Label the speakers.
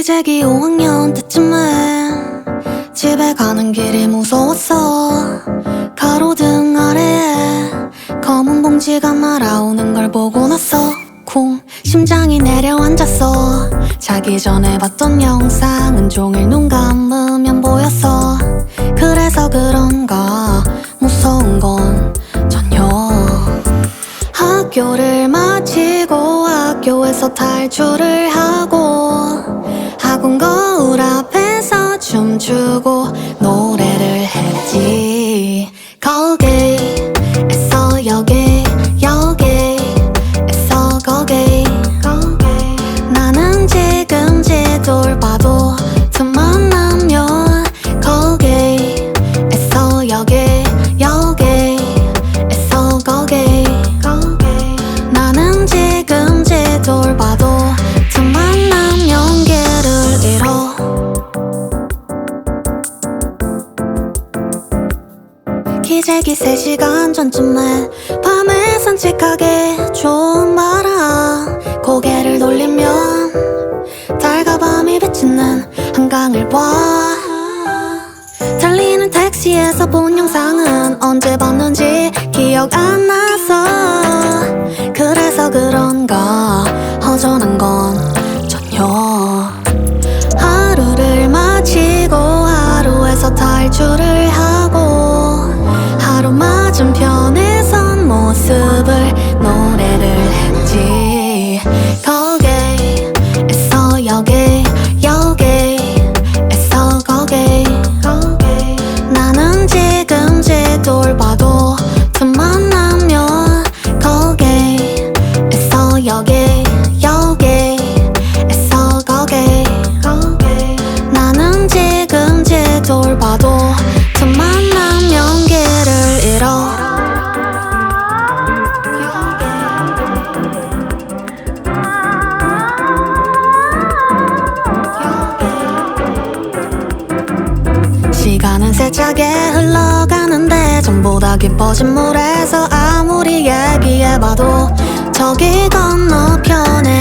Speaker 1: 기재기 5학년 때쯤에 집에 가는 길이 무서웠어. 가로등 아래에 검은 봉지가 날아오는 걸 보고 났어. 쿵 심장이 내려앉았어. 자기 전에 봤던 영상은 종일 눈 감으면 보였어. 그래서 그런가 무서운 건 전혀. 학교를 마치고 학교에서 탈출을 하고 학원 거울 앞에서 춤추고 노래를 했지 기재기 3시간 전쯤에 밤에 산책하기 좋은 바람 고개를 돌리면 달과 밤이 비치는 한강을 봐. 달리는 택시에서 본 영상은 언제 봤는지 기억 안 나서 그래서 그런가 허전한 건 전혀 세차게 흘러가는데 전보다 깊어진 물에서 아무리 얘기해봐도 저기 건너편에